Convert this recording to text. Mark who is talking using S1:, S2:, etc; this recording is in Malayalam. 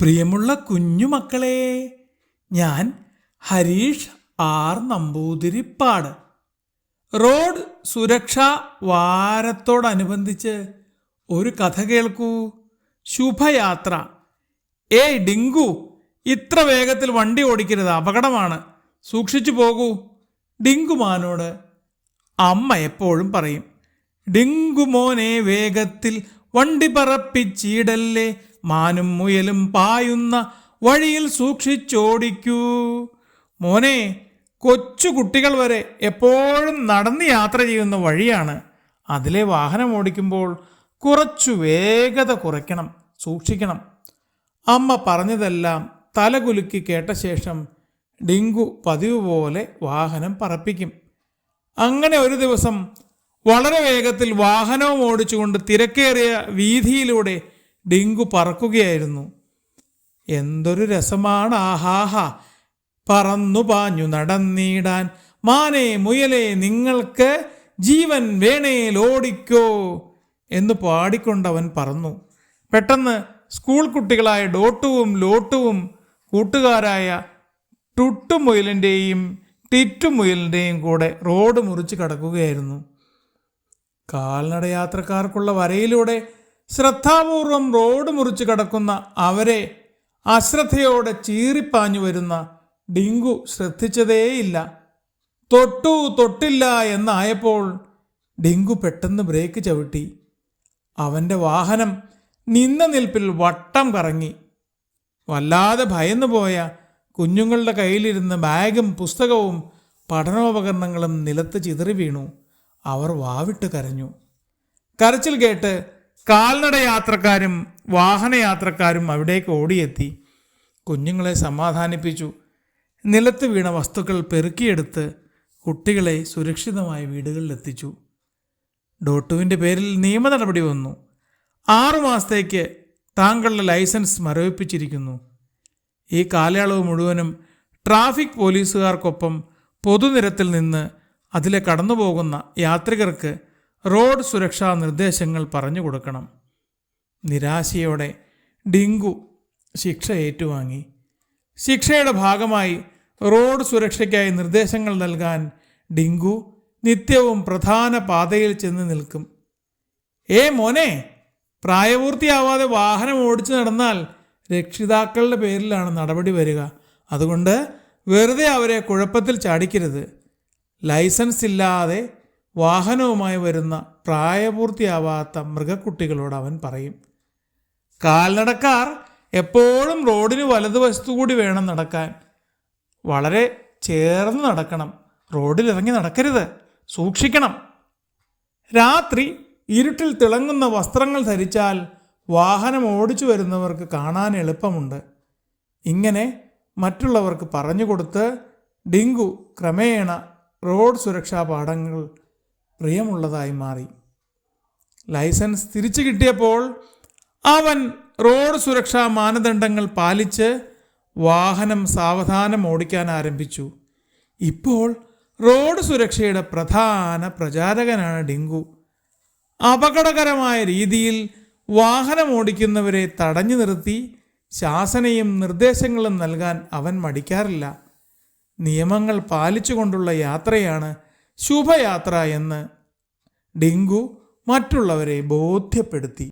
S1: പ്രിയമുള്ള കുഞ്ഞുമക്കളെ ഞാൻ ഹരീഷ് ആർ നമ്പൂതിരിപ്പാട്. റോഡ് സുരക്ഷാ വാരത്തോടനുബന്ധിച്ച് ഒരു കഥ കേൾക്കൂ. ശുഭയാത്ര. ഏയ് ഡിങ്കു ഇത്ര വേഗത്തിൽ വണ്ടി ഓടിക്കരുത് അപകടമാണ്. സൂക്ഷിച്ചു പോകൂ. ഡിങ്കുമാനോട് അമ്മ എപ്പോഴും പറയും ഡിങ്കുമോനെ വേഗത്തിൽ വണ്ടി പറപ്പിച്ചിടല്ലേ മാനും മുയലും പായുന്ന വഴിയിൽ സൂക്ഷിച്ചോടിക്കൂ. മോനെ കൊച്ചു കുട്ടികൾ വരെ എപ്പോഴും നടന്ന് യാത്ര ചെയ്യുന്ന വഴിയാണ്. അതിലെ വാഹനം ഓടിക്കുമ്പോൾ കുറച്ചു വേഗത കുറയ്ക്കണം സൂക്ഷിക്കണം. അമ്മ പറഞ്ഞതെല്ലാം തലകുലുക്കി കേട്ട ശേഷം ഡിങ്കു പതിവ് പോലെ വാഹനം പറപ്പിക്കും. അങ്ങനെ ഒരു ദിവസം വളരെ വേഗത്തിൽ വാഹനവും ഓടിച്ചുകൊണ്ട് തിരക്കേറിയ വീതിയിലൂടെ ഡിങ്കു പറക്കുകയായിരുന്നു. എന്തൊരു രസമാണ് ആഹാഹ. പറന്നു പാഞ്ഞു നടന്നിടാൻ മാനേ മുയലേ നിങ്ങൾക്ക് ജീവൻ വേണേൽ ഓടിക്കോ എന്ന് പാടിക്കൊണ്ടവൻ പറന്നു. പെട്ടെന്ന് സ്കൂൾ കുട്ടികളായ ഡോട്ടുവും ലോട്ടുവും കൂട്ടുകാരായ ടുട്ടുമുയലിന്റെയും ടിറ്റുമുയലിന്റെയും കൂടെ റോഡ് മുറിച്ച് കടക്കുകയായിരുന്നു. കാൽനട യാത്രക്കാർക്കുള്ള വരയിലൂടെ ശ്രദ്ധാപൂർവം റോഡ് മുറിച്ച് കടക്കുന്ന അവരെ അശ്രദ്ധയോടെ ചീറിപ്പാഞ്ഞു വരുന്ന ഡിങ്കു ശ്രദ്ധിച്ചതേയില്ല. തൊട്ടു തൊട്ടില്ല എന്നായപ്പോൾ ഡിങ്കു പെട്ടെന്ന് ബ്രേക്ക് ചവിട്ടി. അവന്റെ വാഹനം നിന്ന നിൽപ്പിൽ വട്ടം കറങ്ങി. വല്ലാതെ ഭയന്നു പോയ കുഞ്ഞുങ്ങളുടെ കയ്യിലിരുന്ന് ബാഗും പുസ്തകവും പഠനോപകരണങ്ങളും നിലത്ത് ചിതറി വീണു. അവർ വാവിട്ട് കരഞ്ഞു. കരച്ചിൽ കേട്ട് കാൽനട യാത്രക്കാരും വാഹനയാത്രക്കാരും അവിടേക്ക് ഓടിയെത്തി. കുഞ്ഞുങ്ങളെ സമാധാനിപ്പിച്ചു. നിലത്ത് വീണ വസ്തുക്കൾ പെറുക്കിയെടുത്ത് കുട്ടികളെ സുരക്ഷിതമായ വീടുകളിലെത്തിച്ചു. ഡോട്ടുവിന്റെ പേരിൽ നിയമ നടപടി വന്നു ആറുമാസത്തേക്ക് താങ്കളുടെ ലൈസൻസ് മരവിപ്പിച്ചിരിക്കുന്നു. ഈ കാലയളവ് മുഴുവനും ട്രാഫിക് പോലീസുകാർക്കൊപ്പം പൊതുനിരത്തിൽ നിന്ന് അതിലെ കടന്നുപോകുന്ന യാത്രികർക്ക് റോഡ് സുരക്ഷാ നിർദ്ദേശങ്ങൾ പറഞ്ഞു കൊടുക്കണം. നിരാശയോടെ ഡിങ്കു ശിക്ഷ ഏറ്റുവാങ്ങി. ശിക്ഷയുടെ ഭാഗമായി റോഡ് സുരക്ഷയ്ക്കായി നിർദ്ദേശങ്ങൾ നൽകാൻ ഡിങ്കു നിത്യവും പ്രധാന പാതയിൽ ചെന്ന് നിൽക്കും. ഏ മോനെ പ്രായപൂർത്തിയാവാതെ വാഹനം ഓടിച്ചു നടന്നാൽ രക്ഷിതാക്കളുടെ പേരിലാണ് നടപടി വരിക. അതുകൊണ്ട് വെറുതെ അവരെ കുഴപ്പത്തിൽ ചാടിക്കരുത്. ലൈസൻസ് ഇല്ലാതെ വാഹനവുമായി വരുന്ന പ്രായപൂർത്തിയാവാത്ത മൃഗക്കുട്ടികളോട് അവൻ പറയും കാൽനടക്കാർ എപ്പോഴും റോഡിന് വലതുവശത്തു കൂടി വേണം നടക്കാൻ. വളരെ ചേർന്ന് നടക്കണം. റോഡിലിറങ്ങി നടക്കരുത്. സൂക്ഷിക്കണം. രാത്രി ഇരുട്ടിൽ തിളങ്ങുന്ന വസ്ത്രങ്ങൾ ധരിച്ചാൽ വാഹനം ഓടിച്ചു വരുന്നവർക്ക് കാണാൻ എളുപ്പമുണ്ട്. ഇങ്ങനെ മറ്റുള്ളവർക്ക് പറഞ്ഞു കൊടുത്ത് ഡിങ്കു ക്രമേണ റോഡ് സുരക്ഷാ പാഠങ്ങൾ പ്രിയമുള്ളതായി മാറി. ലൈസൻസ് തിരിച്ചു കിട്ടിയപ്പോൾ അവൻ റോഡ് സുരക്ഷാ മാനദണ്ഡങ്ങൾ പാലിച്ച് വാഹനം സാവധാനം ഓടിക്കാൻ ആരംഭിച്ചു. ഇപ്പോൾ റോഡ് സുരക്ഷയുടെ പ്രധാന പ്രചാരകനാണ് ഡിങ്കു. അപകടകരമായ രീതിയിൽ വാഹനം ഓടിക്കുന്നവരെ തടഞ്ഞു നിർത്തി ശാസനയും നിർദ്ദേശങ്ങളും നൽകാൻ അവൻ മടിക്കാറില്ല. നിയമങ്ങൾ പാലിച്ചുകൊണ്ടുള്ള യാത്രയാണ് ശുഭയാത്ര എന്ന് ഡിങ്കു മറ്റുള്ളവരെ ബോധ്യപ്പെടുത്തി.